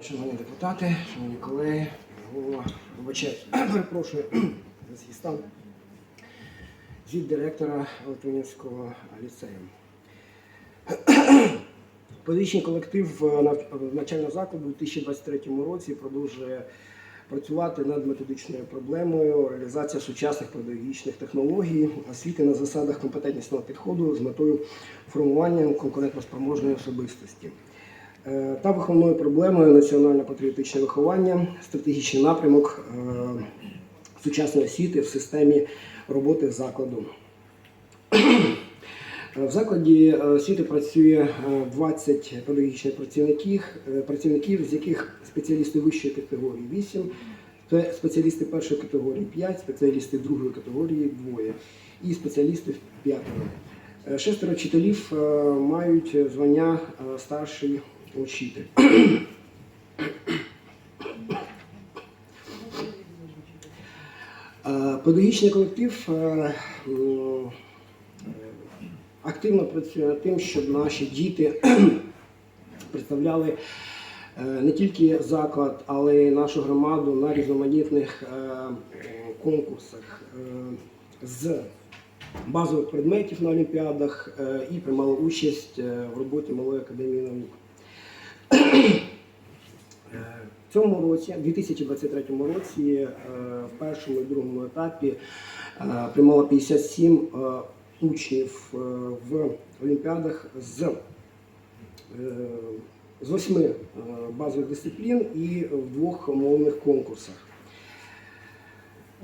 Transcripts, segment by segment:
Шановні депутати, шановні колеги, голова вибачаю, перепрошую за свій стан. Звіт директора Латвинівського ліцею. Педагогічний колектив е, навчального закладу у 2023 році продовжує працювати над методичною проблемою реалізація сучасних педагогічних технологій, освіти на засадах компетентнісного підходу з метою формування конкурентоспроможної особистості. Е, Та виховною проблемою національно-патріотичне виховання, стратегічний напрямок е, сучасної освіти в системі роботи закладу. Е, В закладі освіти працює е, 20 педагогічних працівників, працівників, з яких спеціалісти вищої категорії 8, це спеціалісти першої категорії 5, спеціалісти другої категорії 2 і спеціалісти 5. Е, Шестеро вчителів мають звання старший учитель. Е, Педагогічний колектив е, е, активно працює над тим, щоб наші діти представляли не тільки заклад, але й нашу громаду на різноманітних конкурсах з базових предметів на олімпіадах і приймали участь в роботі Малої академії наук. В цьому році, 2023 році, е, в першому і другому етапі е, приймало 57 е, учнів в олімпіадах з, з восьми базових дисциплін і в двох мовних конкурсах.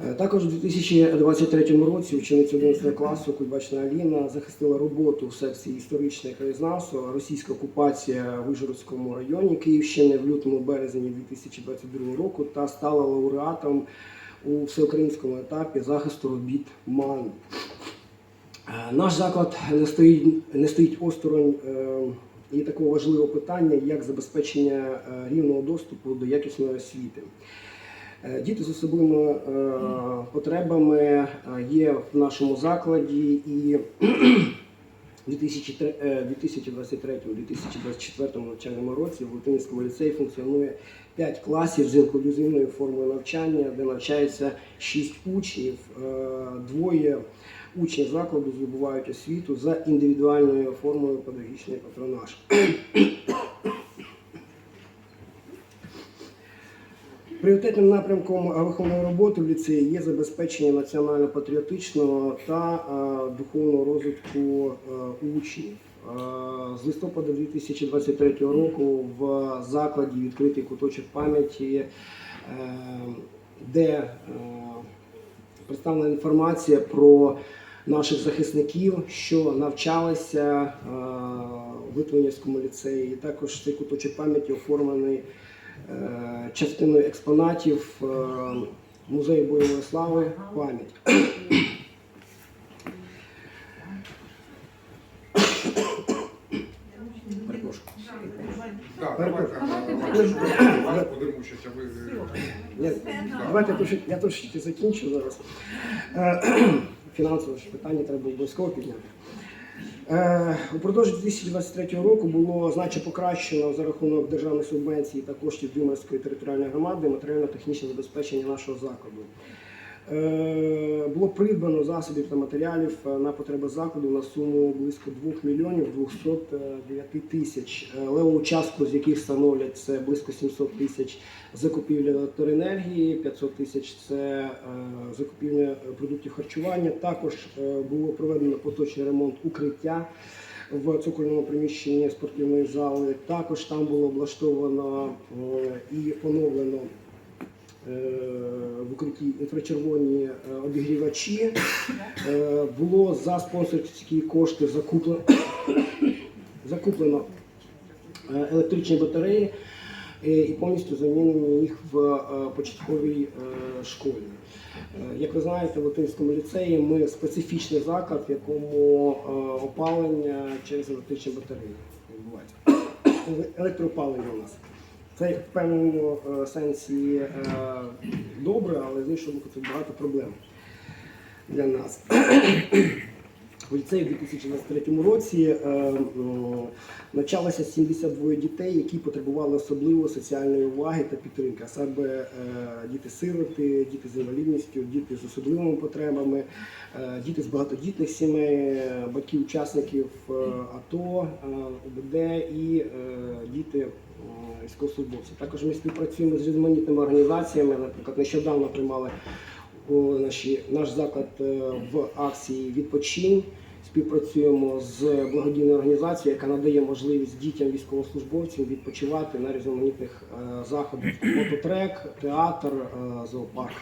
Е, Також у 2023 році учениця 11 класу Кульбачна Аліна захистила роботу в секції історичне краєзнавство російська окупація в Вижгородському районі Київщини в лютому березні 2022 року та стала лауреатом у всеукраїнському етапі захисту робіт МАН. Е, Наш заклад не стоїть, не стоїть осторонь е, і такого важливого питання, як забезпечення рівного доступу до якісної освіти. Е, Діти з особливими е, потребами е, є в нашому закладі і в 2023-2024 навчальному році в Латинському ліцеї функціонує 5 класів з інклюзивною формою навчання, де навчається 6 учнів. Двоє учнів закладу здобувають освіту за індивідуальною формою педагогічний патронаж. Пріоритетним напрямком виховної роботи в ліцеї є забезпечення національно-патріотичного та духовного розвитку учнів. З листопада 2023 року в закладі відкритий куточок пам'яті, е, де е, представлена інформація про наших захисників, що навчалися в Литвинівському ліцеї. І також цей куточок пам'яті оформлений частиною експонатів е, музею бойової слави пам'ять. Давайте я трошки закінчу зараз. Е, Фінансове питання треба обов'язково підняти. Е, Упродовж 2023 року було значно покращено за рахунок державних субвенцій та коштів Дюмерської територіальної громади матеріально-технічне забезпечення нашого закладу. Е, Було придбано засобів та матеріалів е, на потреби закладу на суму близько 2 мільйонів 209 тисяч, Е, левову частку з яких становлять це близько 700 тисяч закупівля електроенергії, 500 тисяч це закупівля продуктів харчування. Також було проведено поточний ремонт укриття в цокольному приміщенні спортивної зали. Також там було облаштовано і поновлено в укритті інфрачервоні е, обігрівачі. Е, Було за спонсорські кошти закуплено, закуплено е, електричні батареї е, і повністю замінені їх в е, початковій е, школі. Е, Як ви знаєте, в Латинському ліцеї ми специфічний заклад, в якому е, опалення через електричні батареї відбувається. Електроопалення у нас. Це в певному сенсі е, добре, але з іншого боку це багато проблем для нас. У ліцеї у 2023 році е, м, навчалося 72 дітей, які потребували особливої соціальної уваги та підтримки, а саме е, діти-сироти, діти з інвалідністю, діти з особливими потребами, е, діти з багатодітних сімей, е, батьки учасників е, АТО, е, УБД і е, діти е, військовослужбовців. Також ми співпрацюємо з різноманітними організаціями. Наприклад, нещодавно приймали у наші, наш заклад е, в акції Відпочинь. Співпрацюємо з благодійною організацією, яка надає можливість дітям військовослужбовців відпочивати на різноманітних е, заходах. Мототрек, театр, е, зоопарк.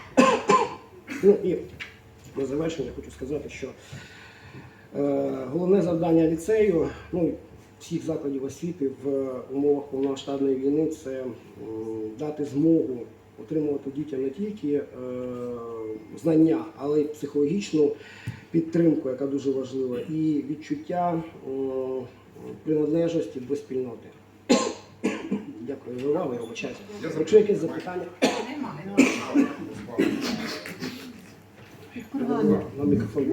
Ну і на завершення хочу сказати, що головне завдання ліцею, ну всіх закладів освіти в умовах повномасштабної війни це дати змогу отримувати дітям не тільки е, знання, але й психологічну підтримку, яка дуже важлива, і відчуття е, приналежності до спільноти. Дякую за увагу, я вибачаюся. Якщо якісь запитання, Немає. на мікрофон.